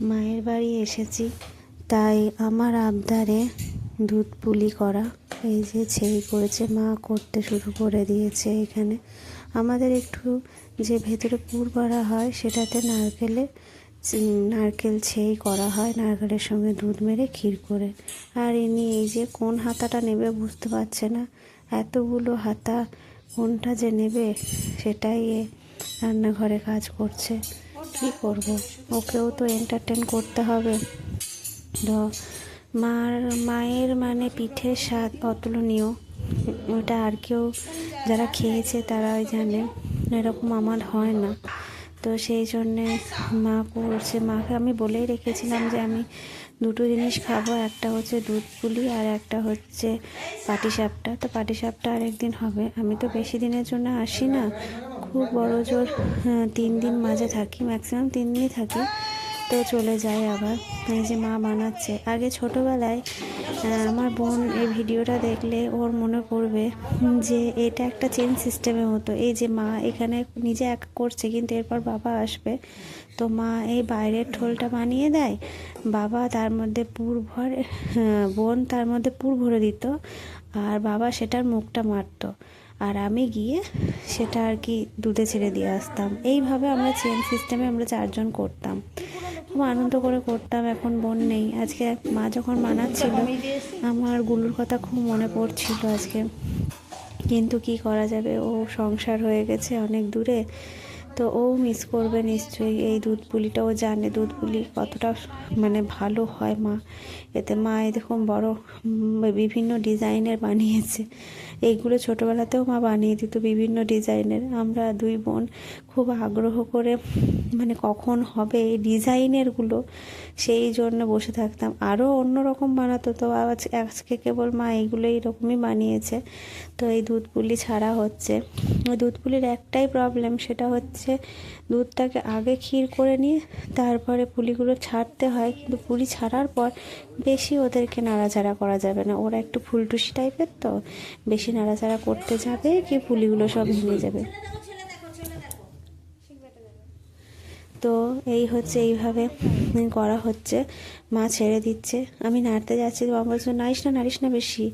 মায়ের বাড়ি এসেছি। তাই আমার আবদারে দুধ পুলি করা। এই যে ছেই করেছে মা, করতে শুরু করে দিয়েছে এখানে। আমাদের একটু যে ভেতরে পুর করা হয়, সেটাতে নারকেলে নারকেল ছেই করা হয়, নারকেলের সঙ্গে দুধ মেরে ক্ষীর করে। আর ইনি এই যে কোন হাতাটা নেবে বুঝতে পারছে না। এতগুলো হাতা কোনটা যে নেবে, সেটাই রান্নাঘরে কাজ করছে। কি করব? ওকেও তো এন্টারটেন করতে হবে। তো মার, মায়ের মানে পিঠের স্বাদ অতুলনীয়। ওটা আর কেউ যারা খেয়েছে তারাই জানে। এরকম আমার হয় না। তো সেই জন্যে মা করছে। মাকে আমি বলেই রেখেছিলাম যে আমি দুটো জিনিস খাব। একটা হচ্ছে দুধ পুলি আর একটা হচ্ছে পাটিসাপটা। তো পাটিসাপটা আর একদিন হবে। আমি তো বেশি দিনের জন্য আসি না। খুব বড় জোর হ্যাঁ, তিন দিন মাঝে থাকি ম্যাক্সিমাম তিন দিনই থাকি। তো চলে যায় আবার এই যে মা বানাচ্ছে। আগে ছোটোবেলায় আমার বোন এই ভিডিওটা দেখলে ওর মনে পড়বে যে এটা একটা চেন সিস্টেমের মতো এই যে মা এখানে নিজে এক করছে কিন্তু এরপর বাবা আসবে। তো মা এই বাইরের ঠোলটা বানিয়ে দেয়। বাবা তার মধ্যে পুর ভরে হ্যাঁ, বোন তার মধ্যে পুর ভরে দিত। আর বাবা সেটার মুখটা মারতো। আর আমি গিয়ে সেটা আর কি দুধে ছেড়ে দিয়ে আসতাম। এইভাবে আমরা চেন সিস্টেমে আমরা চারজন করতাম। খুব আনন্দ করে করতাম, এখন বোন নেই। আজকে মা যখন বানাচ্ছিল আমার গুলুর কথা খুব মনে পড়ছিল আজকে। কিন্তু কি করা যাবে? ও সংসার হয়ে গেছে অনেক দূরে। তো ও মিস করবে নিশ্চয়ই। এই দুধ পুলিটা ও জানে দুধ পুলি কতটা মানে ভালো হয় মা। এতে মা দেখুন বড় বিভিন্ন ডিজাইনের বানিয়েছে। এইগুলো ছোটোবেলাতেও মা বানিয়ে দিত বিভিন্ন ডিজাইনের। আমরা দুই বোন খুব আগ্রহ করে মানে কখন হবে এই ডিজাইনেরগুলো সেই জন্য বসে থাকতাম। আরও অন্যরকম বানাতো, তো আজ, আজকে কেবল মা এইগুলো এইরকমই বানিয়েছে। তো এই দুধ পুলি ছাড়া হচ্ছে। ওই দুধ পুলির একটাই প্রবলেম সেটা হচ্ছে দুধটাকে আগে ক্ষীর করে নিয়ে তারপরে পুলিগুলো ছাড়তে হয়। কিন্তু পুলি ছাড়ার পর বেশি ওদেরকে নাড়াচাড়া করা যাবে না। ওরা একটু ফুলটুসি টাইপের তো, বেশি নাড়াচাড়া করতে যাবে কি পুলিগুলো সব ভেঙে যাবে। তো এই হচ্ছে এইভাবে করা হচ্ছে। মা ছেড়ে দিচ্ছে। আমি নাড়তে যাচ্ছি তো বাবা বলছে নাড়িস না নাড়িস না বেশি।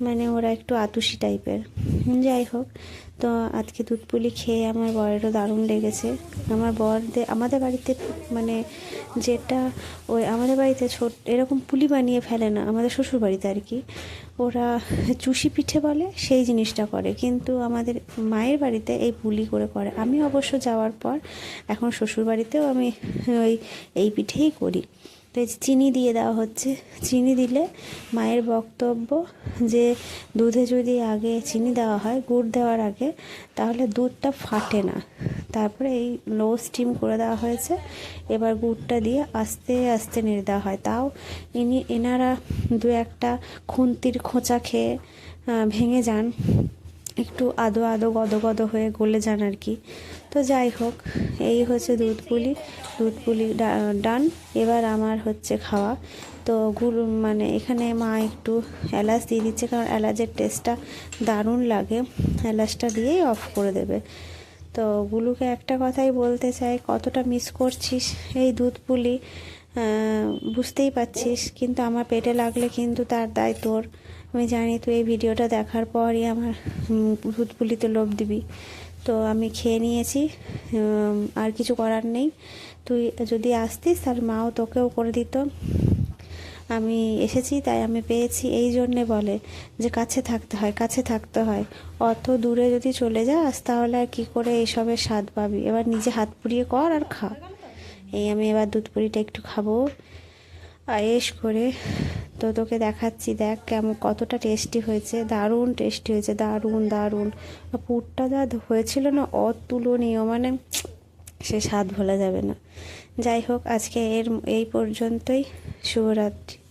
মানে ওরা একটু আতুষি টাইপের। যাই হোক তো আজকে দুধ পুলি খেয়ে আমার বরেরও দারুণ লেগেছে। আমার বর দে- আমাদের বাড়িতে মানে যেটা ওই আমাদের বাড়িতে ছোট এরকম পুলি বানিয়ে ফেলে না আমাদের শ্বশুর বাড়িতে আর কি। ওরা চুষি পিঠে বলে, সেই জিনিসটা করে। কিন্তু আমাদের মায়ের বাড়িতে এই পুলি করে করে। আমি অবশ্য যাওয়ার পর এখন শ্বশুর বাড়িতেও আমি ওই, এই পিঠেই করি। তো চিনি দিয়ে দেওয়া হচ্ছে। চিনি দিলে মায়ের বক্তব্য যে দুধে যদি আগে চিনি দেওয়া হয়, গুড় দেওয়ার আগে, তাহলে দুধটা ফাটে না। তারপরে এই লো স্টিম করে দেওয়া হয়েছে। এবার গুড়টা দিয়ে আস্তে আস্তে নেড়ে দেওয়া হয়। তাও ইনি, এনারা দু একটা খুন্তির খোঁচা খেয়ে ভেঙে যান। একটু আদো আদো গদো গদো হয়ে গলে যান আর কি। তো যাই হোক, এই হচ্ছে দুধ পুলি দুধ পুলি ডান। এবার আমার হচ্ছে খাওয়া। তো গুড় মানে এখানে মা একটু এলাচ দিয়ে দিচ্ছে, কারণ এলাচের টেস্টটা দারুণ লাগে। এলাচটা দিয়েই অফ করে দেবে। তো গুলুকে একটা কথাই বলতে চাই, কতটা মিস করছিস এই দুধ পুলি? বুঝতেই পারছিস, কিন্তু আমার পেটে লাগলে কিন্তু তার দায় তোর। আমি জানি তুই এই ভিডিওটা দেখার পরই আমার দুধ পুলিতে লোভ দিবি। তো আমি খেয়ে নিয়েছি আর কিছু করার নেই। তুই যদি আসতিস তাহলে মাও তোকেও করে দিত। আমি এসেছি, তাই আমি পেয়েছি। এই জন্যে বলে যে, কাছে থাকতে হয়, কাছে থাকতে হয়। অত দূরে যদি চলে যাস, তাহলে আর কী করে এইসবের স্বাদ পাবি? এবার নিজে হাত পুড়িয়ে কর আর খা। এই আমি এবার দুধ পুরিটা একটু খাব। আয়েস করে তো তোকে দেখাচ্ছি, দেখ কেমন, কতটা টেস্টি হয়েছে। দারুণ টেস্টি হয়েছে, দারুণ দারুণ। পুরটা যা হয়েছিল না, অতুলনীয়। মানে সে স্বাদ ভোলা যাবে না। যাই হোক আজকে এর এই পর্যন্তই। শুভরাত্রি।